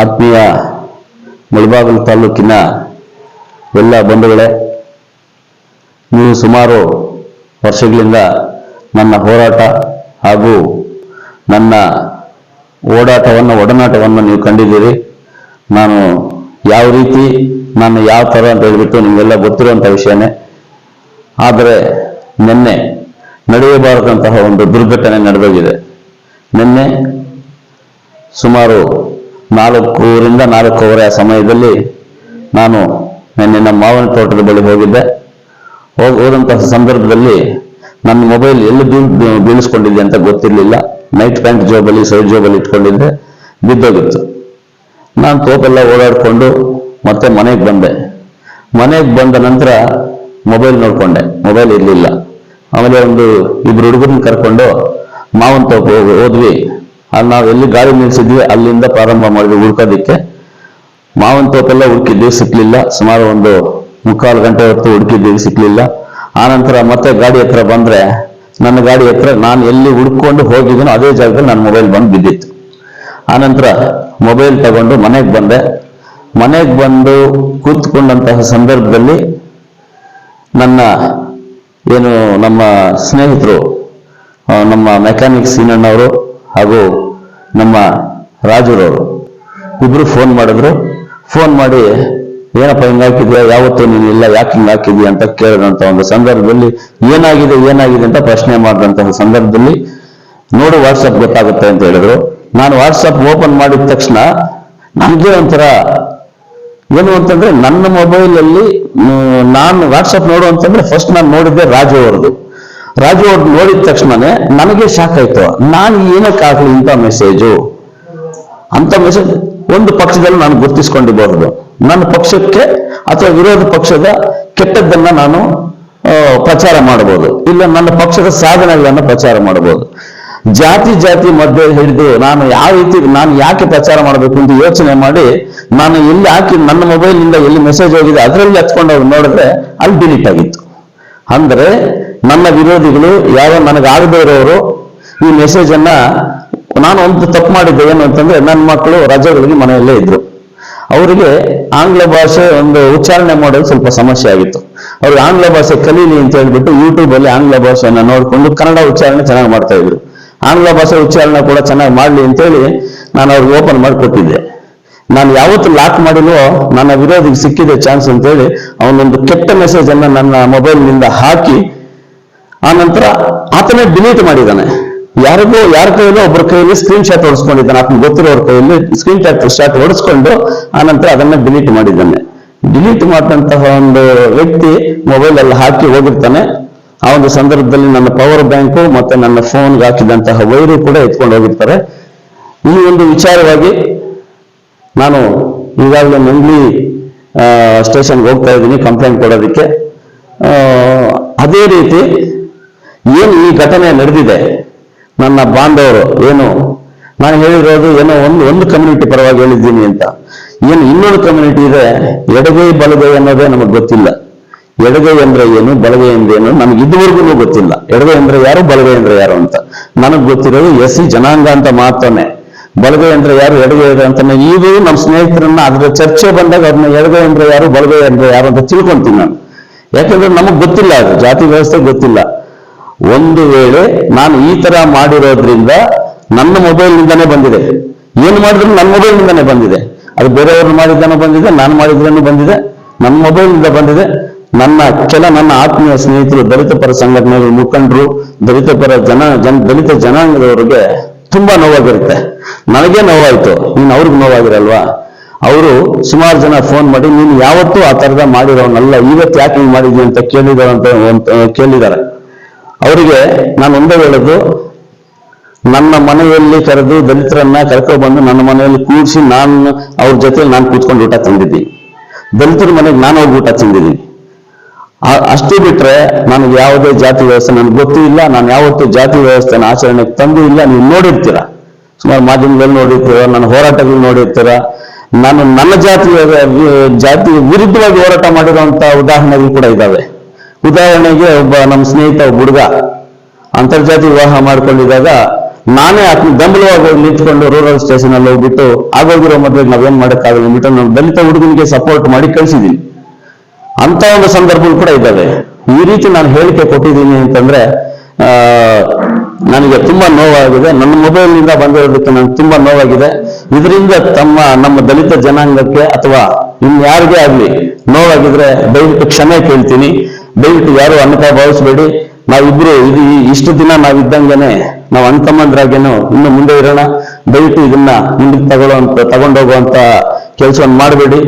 ಆತ್ಮೀಯ ಮುಳಬಾಗಿಲು ತಾಲೂಕಿನ ಎಲ್ಲ ಬಂಧುಗಳೇ, ನೀವು ಸುಮಾರು ವರ್ಷಗಳಿಂದ ನನ್ನ ಹೋರಾಟ ಹಾಗೂ ನನ್ನ ಓಡಾಟವನ್ನು, ಒಡನಾಟವನ್ನು ನೀವು ಕಂಡಿದ್ದೀರಿ. ನಾನು ಯಾವ ರೀತಿ, ನಾನು ಯಾವ ಥರ ಅಂತ ಹೇಳಿಬಿಟ್ಟು ನಿಮಗೆಲ್ಲ ಗೊತ್ತಿರುವಂಥ ವಿಷಯನೇ. ಆದರೆ ನಿನ್ನೆ ನಡೆಯಬಾರದಂತಹ ಒಂದು ದುರ್ಘಟನೆ ನಡೆದೋಗಿದೆ. ನಿನ್ನೆ ಸುಮಾರು ನಾಲ್ಕೂರಿಂದ ನಾಲ್ಕೂವರೆ ಆ ಸಮಯದಲ್ಲಿ ನಾನು ನಿನ್ನೆ ನಮ್ಮ ಮಾವನ ತೋಟದ ಬಳಿ ಹೋಗಿದ್ದೆ. ಹೋಗಿ, ಹೋದಂತಹ ಸಂದರ್ಭದಲ್ಲಿ ನನ್ನ ಮೊಬೈಲ್ ಎಲ್ಲಿ ಬೀಳ್ ಬೀಳಿಸ್ಕೊಂಡಿದ್ದೆ ಅಂತ ಗೊತ್ತಿರಲಿಲ್ಲ. ನೈಟ್ ಪ್ಯಾಂಟ್ ಜೋಬಲ್ಲಿ, ಸೈಡ್ ಜೋಬಲ್ಲಿ ಇಟ್ಕೊಂಡಿದ್ದೆ. ಬಿದ್ದೋಗಿತ್ತು. ನಾನು ತೋಪೆಲ್ಲ ಓಡಾಡಿಕೊಂಡು ಮತ್ತೆ ಮನೆಗೆ ಬಂದೆ. ಮನೆಗೆ ಬಂದ ನಂತರ ಮೊಬೈಲ್ ನೋಡಿಕೊಂಡೆ. ಮೊಬೈಲ್ ಇರಲಿಲ್ಲ. ಆಮೇಲೆ ಒಂದು ಇಬ್ಬರು ಹುಡುಗರನ್ನ ಕರ್ಕೊಂಡು ಮಾವನ ತೋಪ ಹೋದ್ವಿ. ಅಲ್ಲಿ ನಾವು ಎಲ್ಲಿ ಗಾಡಿ ನಿಲ್ಸಿದ್ವಿ, ಅಲ್ಲಿಂದ ಪ್ರಾರಂಭ ಮಾಡಿದ್ವಿ ಹುಡ್ಕೋದಿಕ್ಕೆ. ಮಾವನ್ ತೋಪೆಲ್ಲ ಹುಡುಕಿದ್ವಿ, ಸಿಕ್ಲಿಲ್ಲ. ಸುಮಾರು ಒಂದು ಮುಕ್ಕಾಲು ಗಂಟೆ ಹೊತ್ತು ಹುಡುಕಿದ್ವಿ, ಸಿಕ್ಲಿಲ್ಲ. ಆನಂತರ ಮತ್ತೆ ಗಾಡಿ ಹತ್ರ ಬಂದ್ರೆ, ನನ್ನ ಗಾಡಿ ಹತ್ರ ನಾನು ಎಲ್ಲಿ ಹುಡ್ಕೊಂಡು ಹೋಗಿದ್ದೀನೋ ಅದೇ ಜಾಗದಲ್ಲಿ ನನ್ನ ಮೊಬೈಲ್ ಬಂದು ಬಿದ್ದಿತ್ತು. ಆನಂತರ ಮೊಬೈಲ್ ತಗೊಂಡು ಮನೆಗೆ ಬಂದೆ. ಮನೆಗೆ ಬಂದು ಕೂತ್ಕೊಂಡಂತಹ ಸಂದರ್ಭದಲ್ಲಿ ನನ್ನ ಏನು ನಮ್ಮ ಸ್ನೇಹಿತರು ನಮ್ಮ ಮೆಕ್ಯಾನಿಕ್ ಸೀನಣ್ಣವರು ಹಾಗೂ ನಮ್ಮ ರಾಜುರವರು. ಇಬ್ರು ಫೋನ್ ಮಾಡಿದ್ರು. ಫೋನ್ ಮಾಡಿ, ಏನಪ್ಪ ಹಿಂಗ್ ಹಾಕಿದ್ಯಾ? ಯಾವತ್ತೂ ನೀನು ಇಲ್ಲ, ಯಾಕೆ ಹಿಂಗ್ ಹಾಕಿದ್ಯಾ? ಅಂತ ಕೇಳಿದಂತ ಒಂದು ಸಂದರ್ಭದಲ್ಲಿ, ಏನಾಗಿದೆ ಏನಾಗಿದೆ? ಅಂತ ಪ್ರಶ್ನೆ ಮಾಡಿದಂತಹ ಸಂದರ್ಭದಲ್ಲಿ ನೋಡು ವಾಟ್ಸಪ್ ಗೊತ್ತಾಗುತ್ತೆ ಅಂತ ಹೇಳಿದ್ರು. ನಾನು ವಾಟ್ಸಪ್ ಓಪನ್ ಮಾಡಿದ ತಕ್ಷಣ ನನಗೆ ಒಂಥರ ಏನು ಅಂತಂದ್ರೆ ನನ್ನ ಮೊಬೈಲ್ ಅಲ್ಲಿ ನಾನು ವಾಟ್ಸಪ್ ನೋಡು ಅಂತಂದ್ರೆ ಫಸ್ಟ್ ನಾನು ನೋಡಿದ್ದೆ ರಾಜು ಅವ್ರದ್ದು. ರಾಜು ಅವ್ರು ನೋಡಿದ ತಕ್ಷಣನೇ ನನಗೆ ಶಾಕ್ ಆಯ್ತು. ನಾನು ಏನಕ್ಕೆ ಆಗ್ಲಿ ಇಂಥ ಮೆಸೇಜು ಅಂತ ಮೆಸೇಜ್ ಒಂದು ಪಕ್ಷದಲ್ಲಿ ನಾನು ಗುರುತಿಸ್ಕೊಂಡಿರಬಹುದು ನನ್ನ ಪಕ್ಷಕ್ಕೆ ಅಥವಾ ವಿರೋಧ ಪಕ್ಷದ ಕೆಟ್ಟದ್ದನ್ನ ನಾನು ಪ್ರಚಾರ ಮಾಡಬಹುದು ಇಲ್ಲ, ನನ್ನ ಪಕ್ಷದ ಸಾಧನೆಗಳನ್ನ ಪ್ರಚಾರ ಮಾಡಬಹುದು ಜಾತಿ ಜಾತಿ ಮಧ್ಯೆ ಹಿಡಿದು ನಾನು ಯಾವ ರೀತಿ, ನಾನು ಯಾಕೆ ಪ್ರಚಾರ ಮಾಡಬೇಕು ಅಂತ ಯೋಚನೆ ಮಾಡಿ ನಾನು ಎಲ್ಲಿ ಹಾಕಿ, ನನ್ನ ಮೊಬೈಲ್ನಿಂದ ಎಲ್ಲಿ ಮೆಸೇಜ್ ಹೋಗಿದೆ, ಅದರಲ್ಲಿ ಹಚ್ಕೊಂಡು ಅವ್ರು ನೋಡಿದ್ರೆ ಅಲ್ಲಿ ಡಿಲೀಟ್ ಆಗಿತ್ತು. ಅಂದ್ರೆ ನನ್ನ ವಿರೋಧಿಗಳು ಯಾವ ನನಗಾಗದೇ ಇರೋರು ಈ ಮೆಸೇಜ್ ಅನ್ನ ನಾನು ಒಂದು ತಪ್ಪು ಮಾಡಿದ್ದೆ ಏನು ಅಂತಂದ್ರೆ ನನ್ನ ಮಕ್ಕಳು ರಜೆಗಳಿಗೆ ಮನೆಯಲ್ಲೇ ಇದ್ರು. ಅವರಿಗೆ ಆಂಗ್ಲ ಭಾಷೆ ಒಂದು ಉಚ್ಚಾರಣೆ ಮಾಡೋದು ಸ್ವಲ್ಪ ಸಮಸ್ಯೆ ಆಗಿತ್ತು. ಅವ್ರಿಗೆ ಆಂಗ್ಲ ಭಾಷೆ ಕಲೀಲಿ ಅಂತ ಹೇಳ್ಬಿಟ್ಟು ಯೂಟ್ಯೂಬ್ ಅಲ್ಲಿ ಆಂಗ್ಲ ಭಾಷೆಯನ್ನ ನೋಡಿಕೊಂಡು ಕನ್ನಡ ಉಚ್ಚಾರಣೆ ಚೆನ್ನಾಗಿ ಮಾಡ್ತಾ ಇದ್ರು. ಆಂಗ್ಲ ಭಾಷೆ ಉಚ್ಚಾರಣೆ ಕೂಡ ಚೆನ್ನಾಗಿ ಮಾಡ್ಲಿ ಅಂತೇಳಿ ನಾನು ಅವ್ರಿಗೆ ಓಪನ್ ಮಾಡಿಕೊಟ್ಟಿದ್ದೆ. ನಾನು ಯಾವತ್ತು ಲಾಕ್ ಮಾಡಿಲ್ವೋ ನನ್ನ ವಿರೋಧಿಗೆ ಸಿಕ್ಕಿದೆ ಚಾನ್ಸ್ ಅಂತೇಳಿ ಅವನೊಂದು ಕೆಟ್ಟ ಮೆಸೇಜ್ ಅನ್ನ ನನ್ನ ಮೊಬೈಲ್ನಿಂದ ಹಾಕಿ ಆ ನಂತರ ಆತನೇ ಡಿಲೀಟ್ ಮಾಡಿದ್ದಾನೆ. ಯಾರಿಗೂ, ಯಾರ ಕೈಯಲ್ಲೂ ಒಬ್ಬರ ಕೈಯಲ್ಲಿ ಸ್ಕ್ರೀನ್ ಶಾಟ್ ಹೊಡಿಸ್ಕೊಂಡಿದ್ದಾನೆ ಆತನ ಗೊತ್ತಿರೋರ ಕೈಯಲ್ಲಿ ಸ್ಕ್ರೀನ್ ಶಾಟ್ ಶಾಟ್ ಹೊಡಿಸ್ಕೊಂಡು ಆ ನಂತರ ಅದನ್ನ ಡಿಲೀಟ್ ಮಾಡಿದ್ದಾನೆ. ಡಿಲೀಟ್ ಮಾಡಿದಂತಹ ಒಂದು ವ್ಯಕ್ತಿ ಮೊಬೈಲ್ ಅಲ್ಲಿ ಹಾಕಿ ಹೋಗಿರ್ತಾನೆ. ಆ ಒಂದು ಸಂದರ್ಭದಲ್ಲಿ ನನ್ನ ಪವರ್ ಬ್ಯಾಂಕು ಮತ್ತೆ ನನ್ನ ಫೋನ್ಗೆ ಹಾಕಿದಂತಹ ವೈರು ಕೂಡ ಎತ್ಕೊಂಡು ಹೋಗಿರ್ತಾರೆ. ಈ ಒಂದು ವಿಚಾರವಾಗಿ ನಾನು ಈಗಾಗಲೇ ಮಂಗ್ಲಿ ಸ್ಟೇಷನ್ಗೆ ಹೋಗ್ತಾ ಇದ್ದೀನಿ ಕಂಪ್ಲೇಂಟ್ ಕೊಡೋದಕ್ಕೆ. ಅದೇ ರೀತಿ ಏನು ಈ ಘಟನೆ ನಡೆದಿದೆ? ನನ್ನ ಬಾಂಧವರು, ಏನು? ನಾನು ಹೇಳಿರೋದು ಏನೋ ಒಂದು ಒಂದು ಕಮ್ಯುನಿಟಿ ಪರವಾಗಿ ಹೇಳಿದ್ದೀನಿ ಅಂತ. ಏನು ಇನ್ನೊಂದು ಕಮ್ಯುನಿಟಿ ಇದೆ? ಎಡಗೈ ಬಲಗೈ ಅನ್ನೋದೇ ನಮಗೆ ಗೊತ್ತಿಲ್ಲ. ಎಡಗೈ ಅಂದ್ರೆ ಏನು, ಬಲಗೈ ಅಂದ್ರೆ ಏನು, ನಮ್ಗೆ ಇದುವರೆಗೂ ಗೊತ್ತಿಲ್ಲ. ಎಡಗೈ ಅಂದ್ರೆ ಯಾರು, ಬಲಗೈ ಅಂದ್ರೆ ಯಾರು ಅಂತ. ನನಗೆ ಗೊತ್ತಿರೋದು ಎಸ್ ಸಿ ಜನಾಂಗ ಅಂತ ಮಾತ್ರನೇ. ಬಲಗೈ ಅಂದ್ರೆ ಯಾರು, ಎಡಗೈ ಇದೆ ಅಂತ ಈಗ ನಮ್ಮ ಸ್ನೇಹಿತರನ್ನ ಅದರ ಚರ್ಚೆ ಬಂದಾಗ ಅದನ್ನ ಎಡಗೈ ಅಂದ್ರೆ ಯಾರು, ಬಲಗೈ ಅಂದ್ರೆ ಯಾರು ಅಂತ ತಿಳ್ಕೊಂತೀನಿ ನಾನು. ಯಾಕಂದ್ರೆ ನಮಗ್ ಗೊತ್ತಿಲ್ಲ ಅದು. ಜಾತಿ ವ್ಯವಸ್ಥೆ ಗೊತ್ತಿಲ್ಲ. ಒಂದು ವೇಳೆ ನಾನು ಈ ತರ ಮಾಡಿರೋದ್ರಿಂದ ನನ್ನ ಮೊಬೈಲ್ ನಿಂದಾನೇ ಬಂದಿದೆ. ಏನು ಮಾಡಿದ್ರು ನನ್ನ ಮೊಬೈಲ್ ನಿಂದಾನೇ ಬಂದಿದೆ. ಅದು ಬೇರೆಯವ್ರು ಮಾಡಿದ್ದಾನೋ ಬಂದಿದೆ, ನಾನು ಮಾಡಿದ್ರೂ ಬಂದಿದೆ, ನನ್ನ ಮೊಬೈಲ್ನಿಂದ ಬಂದಿದೆ. ನನ್ನ ಕೆಲ ನನ್ನ ಆತ್ಮೀಯ ಸ್ನೇಹಿತರು, ದಲಿತ ಪರ ಸಂಘಟನೆಗಳ ಮುಖಂಡರು, ದಲಿತ ಪರ ಜನ ಜನ, ದಲಿತ ಜನಾಂಗದವರಿಗೆ ತುಂಬಾ ನೋವಾಗಿರುತ್ತೆ. ನನಗೆ ನೋವಾಯ್ತು. ನೀನು ಅವ್ರಿಗೆ ನೋವಾಗಿರಲ್ವಾ? ಅವರು ಸುಮಾರು ಜನ ಫೋನ್ ಮಾಡಿ, ನೀನು ಯಾವತ್ತೂ ಆ ತರದ ಮಾಡಿರೋನಲ್ಲ, ಇವತ್ತು ಯಾಕೆ ಮಾಡಿದ್ವಿ ಅಂತ ಕೇಳಿದಾರಂತ ಕೇಳಿದ್ದಾರೆ ಅವರಿಗೆ ನಾನು ಒಂದೇ ಹೇಳೋದು, ನನ್ನ ಮನೆಯಲ್ಲಿ ಕರೆದು ದಲಿತರನ್ನ ಕರ್ಕೊಬಂದು ನನ್ನ ಮನೆಯಲ್ಲಿ ಕೂರಿಸಿ ನಾನು ಅವ್ರ ಜೊತೆ ನಾನು ಕೂತ್ಕೊಂಡು ಊಟ ತಂದಿದ್ದೀನಿ ದಲಿತರ ಮನೆಗೆ ನಾನು ಹೋಗಿ ಊಟ ತಿಂದಿದ್ದೀನಿ ಅಷ್ಟೇ ಬಿಟ್ರೆ ನನಗೆ ಯಾವುದೇ ಜಾತಿ ವ್ಯವಸ್ಥೆ ನನಗೆ ಗೊತ್ತೂ ಇಲ್ಲ, ನಾನು ಯಾವತ್ತೂ ಜಾತಿ ವ್ಯವಸ್ಥೆನ ಆಚರಣೆಗೆ ತಂದು ಇಲ್ಲ, ನೀವು ನೋಡಿರ್ತೀರ. ಸುಮಾರು ಮಾಧ್ಯಮದಲ್ಲಿ ನೋಡಿರ್ತೀರ, ನನ್ನ ಹೋರಾಟಗಳು ನೋಡಿರ್ತೀರ. ನಾನು ನನ್ನ ಜಾತಿಯ ಜಾತಿ ವಿರುದ್ಧವಾಗಿ ಹೋರಾಟ ಮಾಡಿರುವಂತ ಉದಾಹರಣೆಗಳು ಕೂಡ ಇದ್ದಾವೆ. ಉದಾಹರಣೆಗೆ ಒಬ್ಬ ನಮ್ಮ ಸ್ನೇಹಿತ, ಒಬ್ಬ ಹುಡುಗ ಅಂತರ್ಜಾತಿ ವಿವಾಹ ಮಾಡ್ಕೊಂಡಿದ್ದಾಗ ನಾನೇ ಬೆಂಬಲವಾಗಿ ಹೋಗಿ ನಿಂತ್ಕೊಂಡು ರೂರಲ್ ಸ್ಟೇಷನ್ ಅಲ್ಲಿ ಹೋಗ್ಬಿಟ್ಟು ಆಗೋಗಿರೋ ಮದ್ವೆಗೆ ನಾವೇನ್ ಮಾಡೋಕ್ಕಾಗಲ್ಲ ಅಂದ್ಬಿಟ್ಟು ನಾನು ದಲಿತ ಹುಡುಗನಿಗೆ ಸಪೋರ್ಟ್ ಮಾಡಿ ಕಳಿಸಿದ್ದೀನಿ. ಅಂತ ಒಂದು ಸಂದರ್ಭಗಳು ಕೂಡ ಇದ್ದಾವೆ. ಈ ರೀತಿ ನಾನು ಹೇಳಿಕೆ ಕೊಟ್ಟಿದ್ದೀನಿ ಅಂತಂದ್ರೆ ನನಗೆ ತುಂಬಾ ನೋವಾಗಿದೆ. ನನ್ನ ಮೊಬೈಲ್ನಿಂದ ಬಂದಿರೋದಕ್ಕೆ ನನಗೆ ತುಂಬಾ ನೋವಾಗಿದೆ. ಇದರಿಂದ ತಮ್ಮ, ನಮ್ಮ ದಲಿತ ಜನಾಂಗಕ್ಕೆ ಅಥವಾ ಇನ್ಯಾರಿಗೇ ಆಗ್ಲಿ ನೋವಾಗಿದ್ರೆ ದಯವಿಟ್ಟು ಕ್ಷಮೆ ಕೇಳ್ತೀನಿ. ದಯವಿಟ್ಟು ಯಾರು ಅನ್ಕ ಭಾವಿಸ್ಬೇಡಿ. ನಾವಿಬ್ರು ಇದು ಇಷ್ಟು ದಿನ ನಾವಿದ್ದಂಗೆನೆ ನಾವು ಅಣ್ತಮ್ಮಂದ್ರಾಗೇನು ಇನ್ನು ಮುಂದೆ ಇರೋಣ. ದಯವಿಟ್ಟು ಇದನ್ನ ಮುಂದಕ್ಕೆ ತಗೊಳ್ಳೋಂತ ತಗೊಂಡೋಗುವಂತ ಕೆಲಸವನ್ನು ಮಾಡಬೇಡಿ.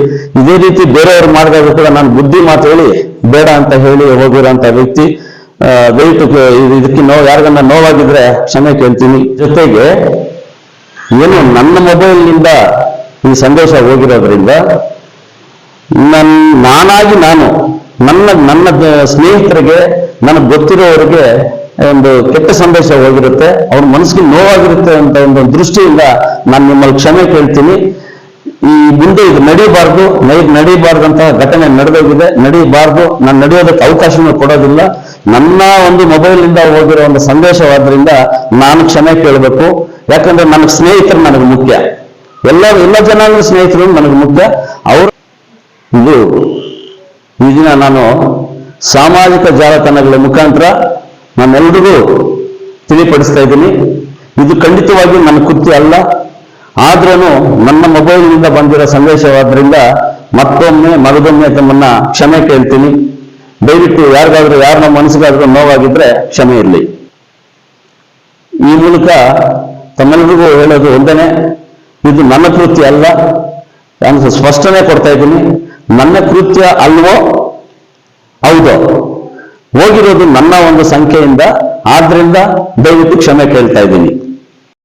ಇದೇ ರೀತಿ ಬೇರೆಯವ್ರು ಮಾಡಿದಾಗ ಕೂಡ ನಾನು ಬುದ್ಧಿ ಮಾತು ಹೇಳಿ, ಬೇಡ ಅಂತ ಹೇಳಿ ಹೋಗಿರೋಂತ ವ್ಯಕ್ತಿ. ದಯವಿಟ್ಟು ಇದಕ್ಕೆ ನೋವು, ಯಾರಿಗನ್ನ ನೋವಾಗಿದ್ರೆ ಕ್ಷಮೆ ಕೇಳ್ತೀನಿ. ಜೊತೆಗೆ ಏನು ನನ್ನ ಮೊಬೈಲ್ನಿಂದ ಈ ಸಂದೇಶ ಹೋಗಿರೋದ್ರಿಂದ ನನ್, ನಾನಾಗಿ ನಾನು, ನನ್ನ ನನ್ನ ಸ್ನೇಹಿತರಿಗೆ, ನನಗೆ ಗೊತ್ತಿರೋರಿಗೆ ಒಂದು ಕೆಟ್ಟ ಸಂದೇಶ ಹೋಗಿರುತ್ತೆ. ಅವ್ರ ಮನಸ್ಸಿಗೆ ನೋವಾಗಿರುತ್ತೆ ಅಂತ ಒಂದು ದೃಷ್ಟಿಯಿಂದ ನಾನು ನಿಮ್ಮಲ್ಲಿ ಕ್ಷಮೆ ಕೇಳ್ತೀನಿ. ಈ ಮುಂದೆ ಇದು ನಡೀಬಾರ್ದು, ನೈಟ್ ನಡೀಬಾರ್ದಂತ ಘಟನೆ ನಡೆದೋಗಿದೆ, ನಡೀಬಾರ್ದು, ನಾನು ನಡೆಯೋದಕ್ಕೆ ಅವಕಾಶನೂ ಕೊಡೋದಿಲ್ಲ. ನನ್ನ ಒಂದು ಮೊಬೈಲ್ನಿಂದ ಹೋಗಿರೋ ಒಂದು ಸಂದೇಶವಾದ್ರಿಂದ ನಾನು ಕ್ಷಮೆ ಕೇಳಬೇಕು. ಯಾಕಂದ್ರೆ ನನ್ನ ಸ್ನೇಹಿತರು ನನಗೆ ಮುಖ್ಯ. ಎಲ್ಲ ಎಲ್ಲ ಜನಾಂಗ ಸ್ನೇಹಿತರು ನನಗೆ ಮುಖ್ಯ. ಅವರು ಇದು ಈ ದಿನ ನಾನು ಸಾಮಾಜಿಕ ಜಾಲತಾಣಗಳ ಮುಖಾಂತರ ನಾನೆಲ್ಲರಿಗೂ ತಿಳಿಪಡಿಸ್ತಾ ಇದ್ದೀನಿ. ಇದು ಖಂಡಿತವಾಗಿ ನನ್ನ ಕೃತ್ಯ ಅಲ್ಲ. ಆದ್ರೂ ನನ್ನ ಮೊಬೈಲ್ನಿಂದ ಬಂದಿರೋ ಸಂದೇಶವಾದ್ರಿಂದ ಮತ್ತೊಮ್ಮೆ, ಮರದೊಮ್ಮೆ ತಮ್ಮನ್ನ ಕ್ಷಮೆ ಕೇಳ್ತೀನಿ. ದಯವಿಟ್ಟು ಯಾರಿಗಾದ್ರೂ, ಯಾರ ನಮ್ಮ ಮನಸ್ಸಿಗಾದ್ರೂ ನೋವಾಗಿದ್ರೆ ಕ್ಷಮೆ ಇರಲಿ. ಈ ಮೂಲಕ ತಮ್ಮೆಲ್ಲರಿಗೂ ಹೇಳೋದು ಒಂದೇನೆ, ಇದು ನನ್ನ ಕೃತಿ ಅಲ್ಲ. ನಾನು ಸ್ಪಷ್ಟನೆ ಕೊಡ್ತಾ ಇದ್ದೀನಿ. ನನ್ನ ಕೃತ್ಯ ಅಲ್ವೋ? ಹೌದೋ. ಹೋಗಿರೋದು ನನ್ನ ಒಂದು ಸಂಖ್ಯೆಯಿಂದ ಆದ್ರಿಂದ ದಯವಿಟ್ಟು ಕ್ಷಮೆ ಕೇಳ್ತಾ ಇದ್ದೀನಿ.